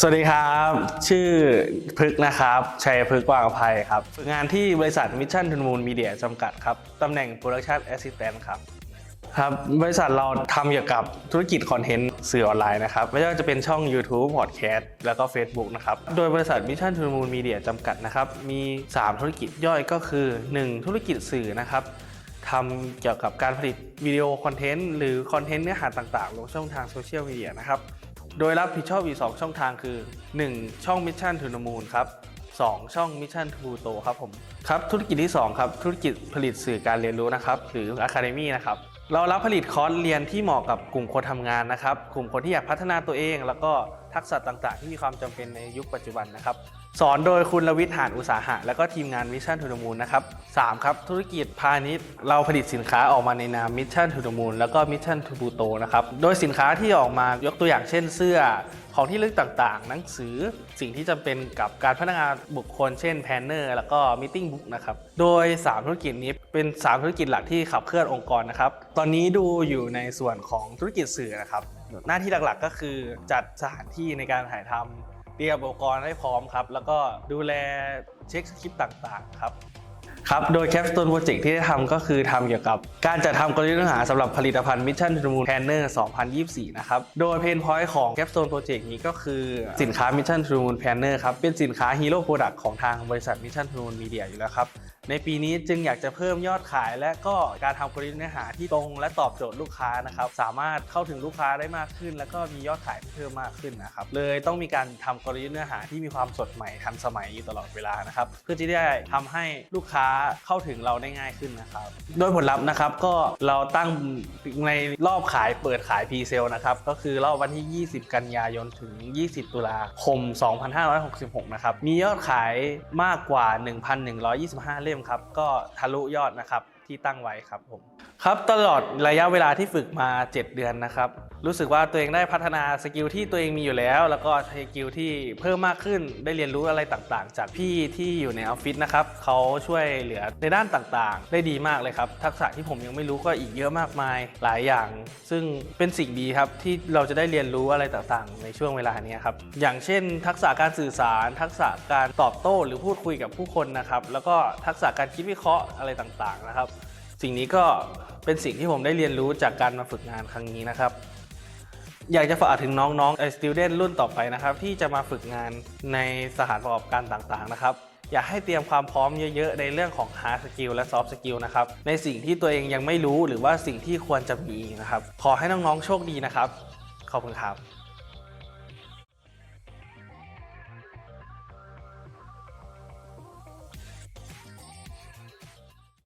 สวัสดีครับ ชื่อพฤกนะครับชัยพฤกวางอภัยครับฝึกงานที่บริษัทมิชชั่นทุนมูลมีเดียจำกัดครับตำแหน่ง Production Assistant ครับครับ บริษัทเราทำเกี่ยวกับธุรกิจคอนเทนต์สื่อออนไลน์นะครับ ไม่ว่าจะเป็นช่อง YouTube Podcast แล้วก็ Facebook นะครับ โดยบริษัทมิชชั่นทุนมูลมีเดียจำกัดนะครับ มี 3 ธุรกิจย่อยก็คือ 1 ธุรกิจสื่อนะครับทำเกี่ยวกับการผลิตวิดีโอคอนเทนต์หรือคอนเทนต์เนื้อหาต่างๆ ลงช่องทางโซเชียลมีเดียนะครับ โดยรับผิดชอบอีก 2 ช่องทางคือ 1 ช่อง Mission to the Moon ครับ 2 ช่อง Mission to Pluto ครับผม ครับ ธุรกิจที่ 2 ครับ ธุรกิจผลิตสื่อการเรียนรู้นะครับ หรือ Academy นะครับ เรารับผลิตคอร์สเรียนที่เหมาะกับกลุ่มคนทำงานนะครับ กลุ่มคนที่อยากพัฒนาตัวเอง แล้วก็ทักษะต่างๆ ที่มีความจำเป็นในยุคปัจจุบันนะครับ สอนโดยคุณลวิทย์หานอุตสาหะ และก็ทีมงานมิชชั่นทูดมูลนะครับ3ครับ ธุรกิจพาณิชย์ เราผลิตสินค้าออกมาในนามมิชชั่นทูดมูลแล้วก็มิชชั่นทูบูโตนะครับ โดยสินค้าที่ออกมายกตัวอย่างเช่นเสื้อ ของที่ลึกต่างๆ หนังสือสิ่งที่จำเป็นกับการพัฒนาบุคคล เช่นแพนเนอร์แล้วก็มิ팅บุ๊กนะครับโดย 3 ธุรกิจนี้เป็น 3 ธุรกิจหลักที่ขับเคลื่อนองค์กรนะครับตอนนี้ดูอยู่ในส่วนของธุรกิจสื่อนะครับหน้าที่หลักๆก็คือจัดสถานที่ในการถ่ายทำเตรียมอุปกรณ์ให้พร้อมครับแล้วก็ดูแลเช็คสคริปต์ต่างๆครับ ครับ โดย Capstone Project ที่ได้ทำก็คือทำเกี่ยวกับ การจัดทำกลยุทธ์เนื้อหาสำหรับผลิตภัณฑ์ Mission to the Moon Planner 2024 นะครับ โดยเพนพอยต์ของ Capstone Project นี้ก็คือสินค้า Mission to the Moon Planner ครับ เป็นสินค้า Hero Product ของทางบริษัท Mission to the Moon Media อยู่แล้วครับในปีนี้จึงอยากจะเพิ่มยอดขาย และก็การทำกลยุทธ์เนื้อหาที่ตรง และตอบโจทย์ลูกค้านะครับสามารถเข้าถึงลูกค้าได้มากขึ้น แล้วก็มียอดขายเพิ่มมากขึ้นนะครับเลยต้องมีการทำกลยุทธ์เนื้อหาที่มีความสดใหม่ทันสมัยอยู่ตลอดเวลานะครับเพื่อที่ได้ทำให้ลูกค้าเข้าถึงเราได้ง่ายขึ้นนะครับ โดยผลลัพธ์นะครับก็เราตั้งในรอบขายเปิดขายพรีเซลนะครับก็คือรอบวันที่ 20 กันยายนถึง 20 ตุลาคม 2566 นะครับ มียอดขายมากกว่า 1,125 เล่มครับ ก็ทะลุยอดนะครับที่ตั้งไว้ครับผม ครับตลอดระยะเวลาที่ฝึกมา 7 เดือนนะครับ รู้สึกว่าตัวเองได้พัฒนาสกิลที่ตัวเองมีอยู่แล้ว แล้วก็สกิลที่เพิ่มมากขึ้นได้เรียนรู้อะไรต่างๆ จากพี่ที่อยู่ในออฟฟิศนะครับเขาช่วยเหลือในด้านต่างๆ ได้ดีมากเลยครับ ทักษะที่ผมยังไม่รู้ก็อีกเยอะมากมายหลายอย่าง ซึ่งเป็นสิ่งดีครับที่เราจะได้เรียนรู้อะไรต่างๆ ในช่วงเวลานี้ครับอย่างเช่น ทักษะการสื่อสาร ทักษะการตอบโต้หรือพูดคุยกับผู้คนนะครับแล้วก็ทักษะการคิดวิเคราะห์อะไรต่างๆนะครับ สิ่งนี้ก็เป็นสิ่งที่ผมได้เรียนรู้จากการมาฝึกงานครั้งนี้นะครับ อยากจะฝากถึงน้องๆไอสติวเดนรุ่นต่อไปนะครับ ที่จะมาฝึกงานในสถานประกอบการต่างๆนะครับ อยากให้เตรียมความพร้อมเยอะๆ ในเรื่องของ hard skill และ soft skill นะครับ ในสิ่งที่ตัวเองยังไม่รู้หรือว่าสิ่งที่ควรจะมีนะครับ ขอให้น้องๆ โชคดีนะครับ ขอบคุณครับ